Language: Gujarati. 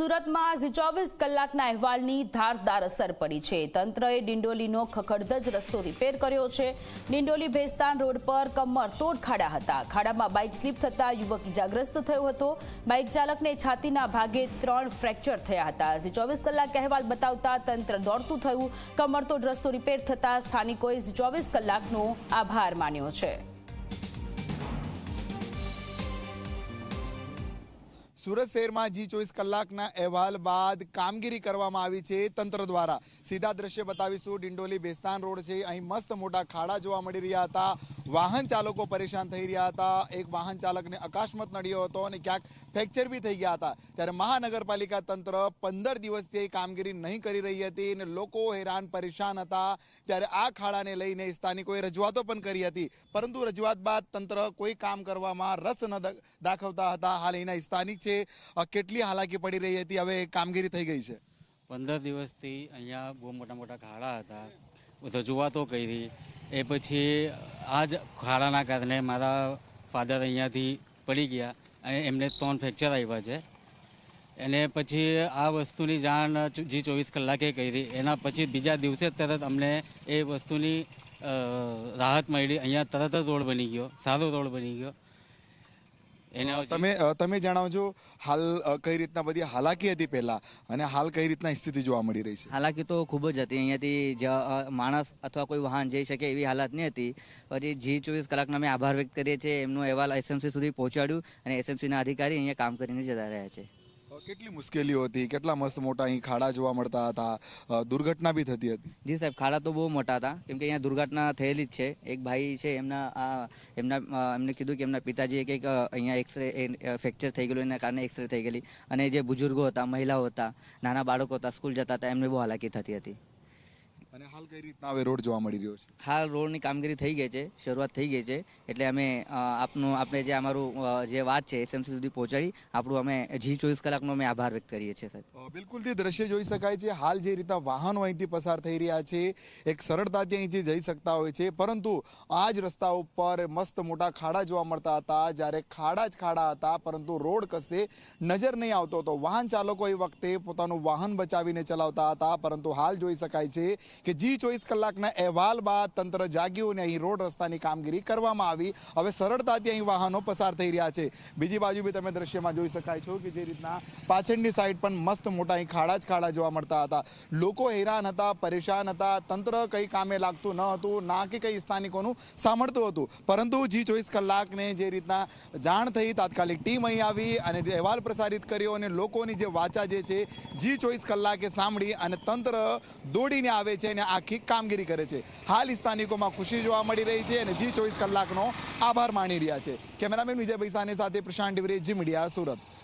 સુરતમાં આજે ચોવીસ કલાકના અહેવાલની ધારદાર અસર પડી છે. તંત્રએ ડિંડોલીનો ખખડધજ રસ્તો રિપેર કર્યો છે. ડિંડોલી ભેસ્તાન રોડ પર કમર તોડ ખાડા હતા. ખાડામાં બાઇક સ્લીપ થતા યુવક ઇજાગ્રસ્ત થયો હતો. બાઇક ચાલકને છાતીના ભાગે ત્રણ ફ્રેક્ચર થયા હતા. આજે ચોવીસ કલાક અહેવાલ બતાવતા તંત્ર દોડતું થયું. કમરતોડ રસ્તો રિપેર થતા સ્થાનિકોએ ચોવીસ કલાકનો આભાર માન્યો છે. સુરત શહેરમાં જી ચોવીસ કલાકના અહેવાલ બાદ કામગીરી કરવામાં આવી છે તંત્ર દ્વારા. સીધા દ્રશ્ય બતાવીશું. ડિંડોલી બેસ્તાન રોડ છે. અહીં મસ્ત મોટા ખાડા જોવા મળી રહ્યા હતા. વાહન ચાલકો પરેશાન થઈ રહ્યા હતા. એક વાહન ચાલકને અકસ્માત નડ્યો હતો અને ક્યાંક ફ્રેક્ચર બી થઈ ગયા હતા. ત્યારે મહાનગરપાલિકા તંત્ર પંદર દિવસથી કામગીરી નહીં કરી રહી હતી અને લોકો હેરાન પરેશાન હતા. ત્યારે આ ખાડાને લઈને સ્થાનિકોએ રજૂઆતો પણ કરી હતી. પરંતુ રજૂઆત બાદ તંત્ર કોઈ કામ કરવામાં રસ ન દાખવતા હતા. હાલ એના સ્થાનિક છે. કેટલી હાલાકી પડી રહી હતી? હવે કામગીરી થઈ ગઈ છે. પંદર દિવસથી અહીંયા બહુ મોટા મોટા ખાડા હતા. રજૂઆતો કરી. એ પછી આ જ ખાડાના કારણે મારા ફાધર અહીંયાથી પડી ગયા અને એમને ત્રણ ફ્રેક્ચર આવ્યા છે. અને પછી આ વસ્તુની જાણ જી ચોવીસ કલાકે કરી, એના પછી બીજા દિવસે તરત અમને એ વસ્તુની રાહત મળી. અહીંયા તરત જ રોડ બની ગયો, સારો રોડ બની ગયો. તમે તમે જણાવજો હાલ કઈ રીતના બધી હાલાકી હતી પહેલા અને હાલ કઈ રીતના સ્થિતિ જોવા મળી રહી છે? હાલાકી તો ખૂબ જ હતી. અહીંયાથી માણસ અથવા કોઈ વાહન જઈ શકે એવી હાલત નહીં હતી. પછી જી ચોવીસ કલાકના અમે આભાર વ્યક્ત કરીએ છીએ. એમનો અહેવાલ એસએમસી સુધી પહોંચાડ્યું અને એસએમસીના અધિકારી અહીંયા કામ કરીને જતા રહ્યા છે. કેટલી મુશ્કેલીઓ હતી? કેટલા મસ્ત મોટા અહીં ખાડા જોવા મળતા હતા? દુર્ઘટના બી થતી હતી. જી સાહેબ, ખાડા તો બહુ મોટા હતા. કેમ કે અહીંયા દુર્ઘટના થયેલી જ છે. એક ભાઈ છે, એમના આ એમના એમને કીધું કે એમના પિતાજીએ કંઈક અહીંયા એક્સરે ફ્રેક્ચર થઈ ગયેલું, એના કારણે એક્સરે થઈ ગયેલી. અને જે બુજુર્ગો હતા, મહિલાઓ હતા, નાના બાળકો હતા, સ્કૂલ જતા હતા, એમને બહુ હાલાકી થતી હતી. અને હાલ કઈ રીતના હવે રોડ જોવા મળી રહ્યો છે? હાલ રોડની કામગીરી થઈ ગઈ છે શરૂઆત થઈ ગઈ છે એટલે અમે આપનું આપણે જે અમારું જે વાત છે એસએમસી સુધી પહોંચાડી આપણું અમે જી ચોવીસ કલાકનો અમે આભાર વ્યક્ત કરીએ છીએ સાહેબ. બિલકુલ તે દ્રશ્ય જોઈ શકાય છે હાલ જે રીતના વાહનો અહીંથી પસાર થઈ રહ્યા છે એક સરળતાથી અહીંથી જઈ શકતા હોય છે પરંતુ આ જ રસ્તા ઉપર મસ્ત મોટા ખાડા જોવા મળતા હતા જ્યારે ખાડા જ ખાડા હતા પરંતુ રોડ કશે નજર નહીં આવતો હતો. વાહન ચાલકો એ વખતે પોતાનું વાહન બચાવીને ચલાવતા હતા પરંતુ હાલ જોઈ શકાય છે કે જી ચોવીસ કલાકના અહેવાલ બાદ તંત્ર જાગ્યું અને અહીં રોડ રસ્તાની કામગીરી કરવામાં આવી. હવે સરળતાથી અહીં વાહનો પસાર થઈ રહ્યા છે. બીજી બાજુ બી તમે દ્રશ્યમાં જોઈ શકાય છો કે જે રીતના પાછળની સાઈડ પણ મસ્ત મોટા અહીં ખાડા જ ખાડા જોવા મળતા હતા. લોકો હેરાન હતા, પરેશાન હતા. તંત્ર કંઈ કામે લાગતું ન હતું, ના કે કંઈ સ્થાનિકોનું સાંભળતું હતું. પરંતુ જી ચોવીસ કલાકને જે રીતના જાણ થઈ, તાત્કાલિક ટીમ અહીં આવી અને અહેવાલ પ્રસારિત કર્યો અને લોકોની જે વાચા જે છે, જી ચોવીસ કલાકે સાંભળી અને તંત્ર દોડીને આવે છે અને આખી કામગીરી કરે છે. હાલ સ્થાનિકોમાં ખુશી જોવા મળી રહી છે અને જી ચોવીસ કલાકનો આભાર માની રહ્યા છે. કેમેરામેન વિજય ભૈસાની સાથે પ્રશાંત ડિવરે જી મીડિયા સુરત.